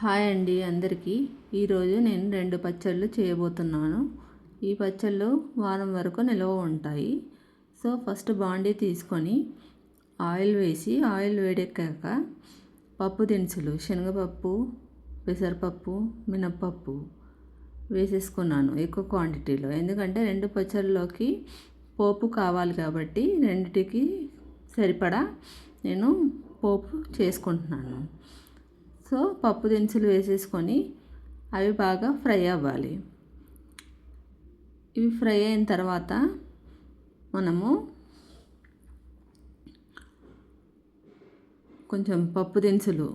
Hi అండి అందరికీ. ఈరోజు నేను రెండు పచ్చళ్ళు చేయబోతున్నాను. ఈ పచ్చళ్ళు వారం వరకు నిల్వ ఉంటాయి. సో ఫస్ట్ బాండీ తీసుకొని ఆయిల్ వేసి ఆయిల్ వేడెక్కాక పప్పు దినుసులు శనగపప్పు పెసరపప్పు మినప్పప్పు వేసేసుకున్నాను ఎక్కువ క్వాంటిటీలో ఎందుకంటే రెండు పచ్చళ్ళలోకి పోపు కావాలి కాబట్టి రెండిటికి సరిపడా నేను పోపు చేసుకుంటున్నాను. సో పప్పు దినుసులు వేసేసుకొని అవి బాగా ఫ్రై అవ్వాలి. ఇవి ఫ్రై అయిన తర్వాత మనము కొంచెం పప్పు దినుసులు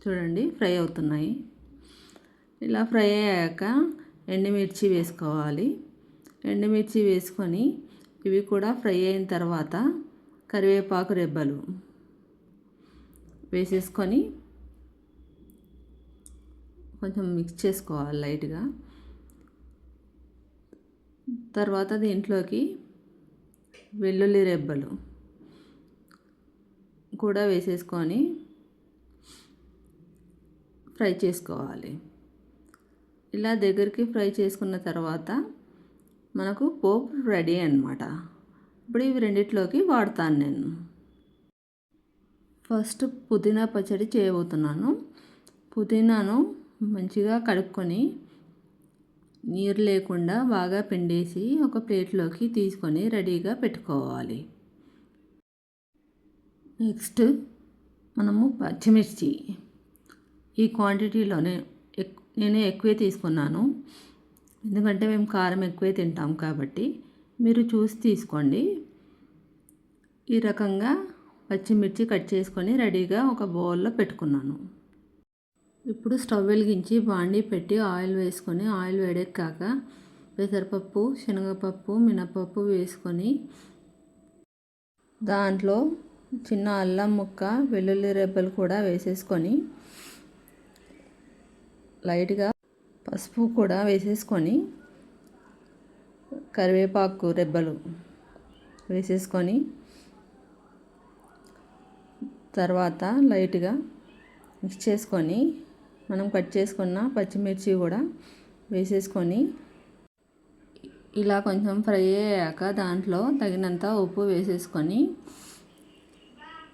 చూడండి ఫ్రై అవుతున్నాయి. ఇలా ఫ్రై అయ్యాక ఎండుమిర్చి వేసుకోవాలి. ఎండుమిర్చి వేసుకొని ఇవి కూడా ఫ్రై అయిన తర్వాత కరివేపాకు రెబ్బలు వేసేసుకొని కొంచెం మిక్స్ చేసుకోవాలి లైట్గా. తర్వాత దీంట్లోకి వెల్లుల్లి రెబ్బలు కూడా వేసేసుకొని ఫ్రై చేసుకోవాలి. ఇలా దగ్గరికి ఫ్రై చేసుకున్న తర్వాత మనకు పోపు రెడీ అనమాట ఇప్పుడు ఇవి రెండిట్లోకి వాడతాను నేను. ఫస్ట్ పుదీనా పచ్చడి చేయబోతున్నాను. పుదీనాను మంచిగా కడుక్కొని నీరు లేకుండా బాగా పిండేసి ఒక ప్లేట్లోకి తీసుకొని రెడీగా పెట్టుకోవాలి. నెక్స్ట్ మనము పచ్చిమిర్చి. ఈ క్వాంటిటీలోనే నేను ఎక్కువే తీసుకున్నాను. ఎందుకంటే మేము కారం ఎక్కువే తింటాం కాబట్టి మీరు చూసి తీసుకోండి. ఈ రకంగా పచ్చిమిర్చి కట్ చేసుకొని రెడీగా ఒక బౌల్లో పెట్టుకున్నాను. ఇప్పుడు స్టవ్ వెలిగించి బాండీ పెట్టి ఆయిల్ వేసుకొని ఆయిల్ వేడెక్కాక పెసరపప్పు శనగపప్పు మినపప్పు వేసుకొని దాంట్లో చిన్న అల్లం ముక్క వెల్లుల్లి రెబ్బలు కూడా వేసేసుకొని లైట్గా పసుపు కూడా వేసేసుకొని కరివేపాకు రెబ్బలు వేసేసుకొని తర్వాత లైట్గా మిక్స్ చేసుకొని మనం కట్ చేసుకున్న పచ్చిమిర్చి కూడా వేసేసుకొని ఇలా కొంచెం ఫ్రై అయ్యాక దాంట్లో తగినంత ఉప్పు వేసేసుకొని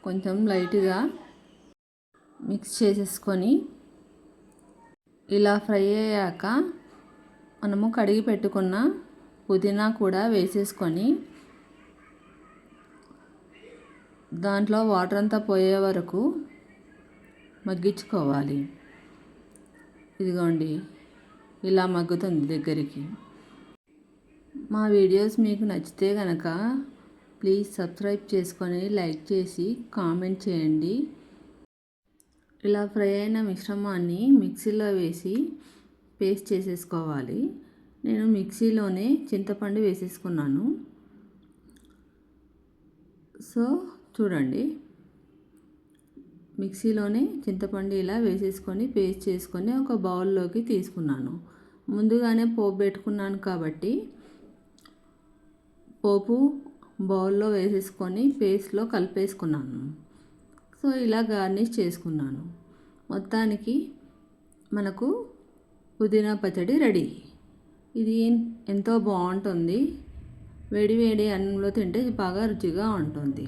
కొంచెం లైట్గా మిక్స్ చేసేసుకొని ఇలా ఫ్రై అయ్యాక మనము కడిగి పెట్టుకున్న పుదీనా కూడా వేసేసుకొని దాంట్లో వాటర్ అంతా పోయే వరకు మగ్గించుకోవాలి. ఇదిగోండి ఇలా మగ్గుతుంది దగ్గరికి. మా వీడియోస్ మీకు నచ్చితే కనుక ప్లీజ్ సబ్స్క్రైబ్ చేసుకొని లైక్ చేసి కామెంట్ చేయండి. ఇలా ఫ్రై అయిన మిశ్రమాన్ని మిక్సీలో వేసి పేస్ట్ చేసేసుకోవాలి. నేను మిక్సీలోనే చింతపండు వేసేసుకున్నాను. సో చూడండి. మిక్సీలోనే చింతపండు ఇలా వేసేసుకొని పేస్ట్ చేసుకొని ఒక బౌల్లోకి తీసుకున్నాను. ముందుగానే పోపు పెట్టుకున్నాను కాబట్టి పోపు బౌల్లో వేసేసుకొని పేస్ట్లో కలిపేసుకున్నాను. సో ఇలా గార్నిష్ చేసుకున్నాను. మొత్తానికి మనకు పుదీనా పచ్చడి రెడీ. ఇది ఎంతో బాగుంటుంది. వేడి వేడి అన్నంలో తింటే బాగా రుచిగా ఉంటుంది.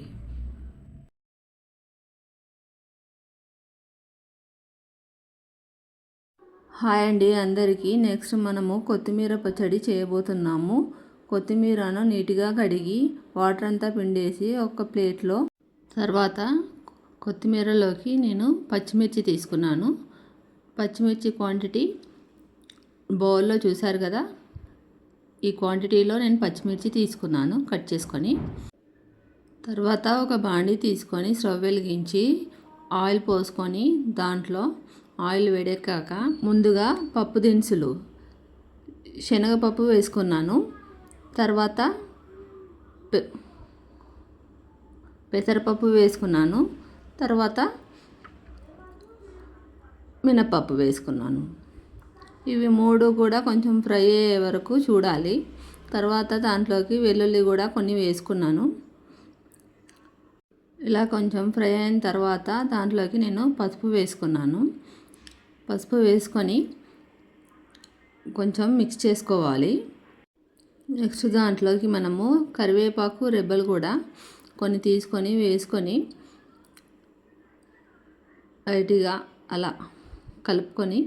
హాయ్ అండి అందరికీ. నెక్స్ట్ మనము కొత్తిమీర పచ్చడి చేయబోతున్నాము. కొత్తిమీరను నీట్గా కడిగి వాటర్ అంతా పిండేసి ఒక ప్లేట్లో తర్వాత కొత్తిమీరలోకి నేను పచ్చిమిర్చి తీసుకున్నాను. పచ్చిమిర్చి క్వాంటిటీ బౌల్లో చూశారు కదా? ఈ క్వాంటిటీలో నేను పచ్చిమిర్చి తీసుకున్నాను కట్ చేసుకొని. తర్వాత ఒక బాండీ తీసుకొని స్టవ్ వెలిగించి ఆయిల్ పోసుకొని దాంట్లో ఆయిల్ వేడెక్కాక ముందుగా పప్పు దినుసులు. శనగపప్పు వేసుకున్నాను. తర్వాత పెసరపప్పు వేసుకున్నాను. తర్వాత మినపప్పు వేసుకున్నాను. ఇవి మూడు కూడా కొంచెం ఫ్రై అయ్యే వరకు చూడాలి. తర్వాత దాంట్లోకి వెల్లుల్లి కూడా కొన్ని వేసుకున్నాను. ఇలా కొంచెం ఫ్రై అయిన తర్వాత దాంట్లోకి నేను పసుపు వేసుకున్నాను. పసుపు వేసుకొని కొంచెం మిక్స్ చేసుకోవాలి. నెక్స్ట్ దాంట్లోకి మనము కరివేపాకు రెబ్బలు కూడా కొన్ని తీసుకొని వేసుకొని లైట్గా అలా కలుపుకొని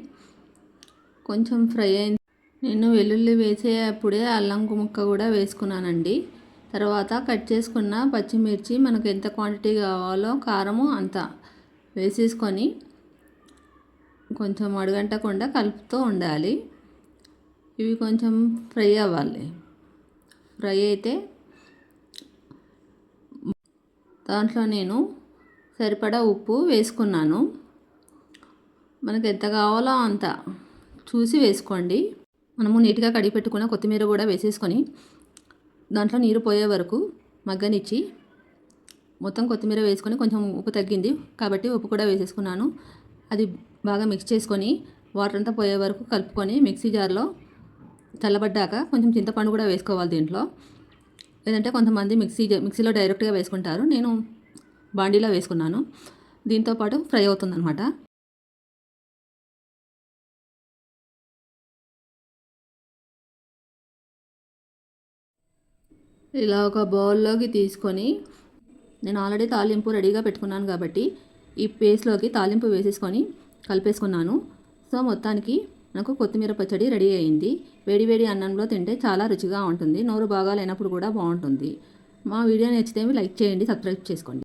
కొంచెం ఫ్రై అయిన నేను వెల్లుల్లి వేసేటప్పుడే అల్లం ముక్క కూడా వేసుకున్నానండి. తర్వాత కట్ చేసుకున్న పచ్చిమిర్చి మనకు ఎంత క్వాంటిటీ కావాలో కారము అంత వేసేసుకొని కొంచెం అడుగంటకుండా కలుపుతూ ఉండాలి. ఇవి కొంచెం ఫ్రై అవ్వాలి. ఫ్రై అయితే దాంట్లో నేను సరిపడా ఉప్పు వేసుకున్నాను. మనకు ఎంత కావాలో అంత చూసి వేసుకోండి. మనము నీట్గా కడిగి పెట్టుకున్న కొత్తిమీర కూడా వేసేసుకొని దాంట్లో నీరు పోయే వరకు మగ్గనిచ్చి మొత్తం కొత్తిమీర వేసుకొని కొంచెం ఉప్పు తగ్గింది కాబట్టి ఉప్పు కూడా వేసేసుకున్నాను. అది బాగా మిక్స్ చేసుకొని వాటర్ అంతా పోయే వరకు కలుపుకొని మిక్సీ జార్లో చల్లబడ్డాక కొంచెం చింతపండు కూడా వేసుకోవాలి దీంట్లో. లేదంటే కొంతమంది మిక్సీ మిక్సీలో డైరెక్ట్గా వేసుకుంటారు. నేను బాండీలో వేసుకున్నాను. దీంతోపాటు ఫ్రై అవుతుందన్నమాట. ఇలా ఒక బౌల్లోకి తీసుకొని నేను ఆల్రెడీ తాలింపు రెడీగా పెట్టుకున్నాను కాబట్టి ఈ పేస్ట్లోకి తాలింపు వేసేసుకొని కలిపేసుకున్నాను. సో మొత్తానికి నాకు కొత్తిమీర పచ్చడి రెడీ అయింది. వేడి వేడి అన్నంలో తింటే చాలా రుచిగా ఉంటుంది. నోరు బాగా లేనప్పుడు కూడా బాగుంటుంది. మా వీడియో నచ్చితే లైక్ చేయండి సబ్స్క్రైబ్ చేసుకోండి.